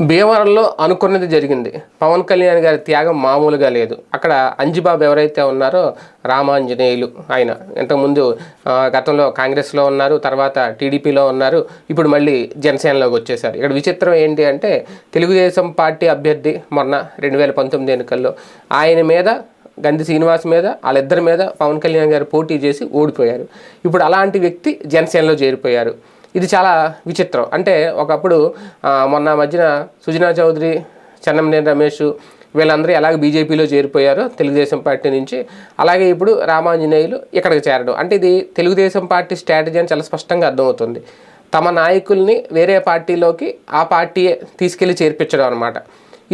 భీమవరంలో అనుకున్నది జరిగింది. పవన్ కళ్యాణ్ గారి త్యాగం మామూలుగా లేదు. అక్కడ అంజిబాబు ఎవరైతే ఉన్నారో రామాంజనేయులు ఆయన. ఇంతకుముందు గతంలో కాంగ్రెస్లో ఉన్నారు తర్వాత టీడీపీలో ఉన్నారు ఇప్పుడు మళ్ళీ జనసేనలోకి వచ్చేసారు. ఇక్కడ విచిత్రం ఏంటి అంటే తెలుగుదేశం పార్టీ అభ్యర్థి మొన్న రెండు వేల పంతొమ్మిది ఎన్నికల్లో ఆయన మీద గంధి శ్రీనివాస్ మీద వాళ్ళిద్దరి మీద పవన్ కళ్యాణ్ గారు పోటీ చేసి ఓడిపోయారు. ఇప్పుడు అలాంటి వ్యక్తి జనసేనలో చేరిపోయారు. ఇది చాలా విచిత్రం. అంటే ఒకప్పుడు మొన్న మధ్యన సుజనా చౌదరి చెన్నంనేని రమేష్ వీళ్ళందరూ ఎలాగ బీజేపీలో చేరిపోయారో తెలుగుదేశం పార్టీ నుంచి అలాగే ఇప్పుడు రామాంజనేయులు ఇక్కడికి చేరడం. అంటే ఇది తెలుగుదేశం పార్టీ స్ట్రాటజీ అని చాలా స్పష్టంగా అర్థమవుతుంది. తమ నాయకుల్ని వేరే పార్టీలోకి ఆ పార్టీయే తీసుకెళ్ళి చేర్పించడం అనమాట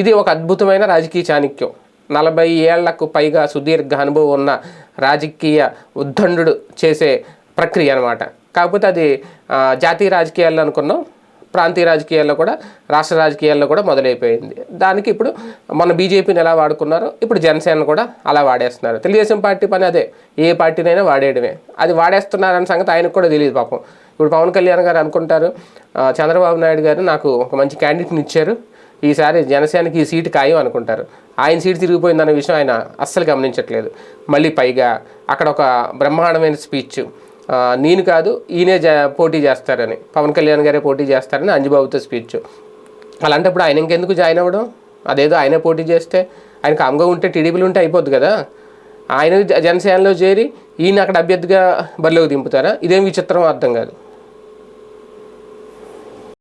ఇది ఒక అద్భుతమైన రాజకీయ చాణిక్యం. నలభై ఏళ్ళకు పైగా సుదీర్ఘ అనుభవం ఉన్న రాజకీయ ఉద్దండు చేసే ప్రక్రియ అనమాట కాకపోతే అది జాతీయ రాజకీయాల్లో అనుకున్నాం ప్రాంతీయ రాజకీయాల్లో కూడా రాష్ట్ర రాజకీయాల్లో కూడా మొదలైపోయింది. దానికి ఇప్పుడు మన బీజేపీని ఎలా వాడుకున్నారో ఇప్పుడు జనసేన కూడా అలా వాడేస్తున్నారు. తెలుగుదేశం పార్టీ పని అదే ఏ పార్టీనైనా వాడేయడమే. అది వాడేస్తున్నారన్న సంగతి ఆయనకు కూడా తెలియదు పాపం. ఇప్పుడు పవన్ కళ్యాణ్ గారు అనుకుంటారు చంద్రబాబు నాయుడు గారు నాకు ఒక మంచి క్యాండిడేట్ని ఇచ్చారు. ఈసారి జనసేనకి ఈ సీటు ఖాయం అనుకుంటారు. ఆయన సీటు తిరిగిపోయిందన్న విషయం ఆయన అస్సలు గమనించట్లేదు. మళ్ళీ పైగా అక్కడ ఒక బ్రహ్మాండమైన స్పీచ్ నేను కాదు ఈయనే జా పోటీ చేస్తారని. పవన్ కళ్యాణ్ గారే పోటీ చేస్తారని అంజుబాబుతో స్పీచ్. అలాంటప్పుడు ఆయన ఇంకెందుకు జాయిన్ అవ్వడం? అదేదో ఆయనే పోటీ చేస్తే ఆయన కామ్గా ఉంటే టీడీపీలు ఉంటే అయిపోద్ది కదా. ఆయన జనసేనలో చేరి ఈయన అక్కడ అభ్యర్థిగా బరిలోకి దింపుతారా? ఇదేం విచిత్రం అర్థం కాదు.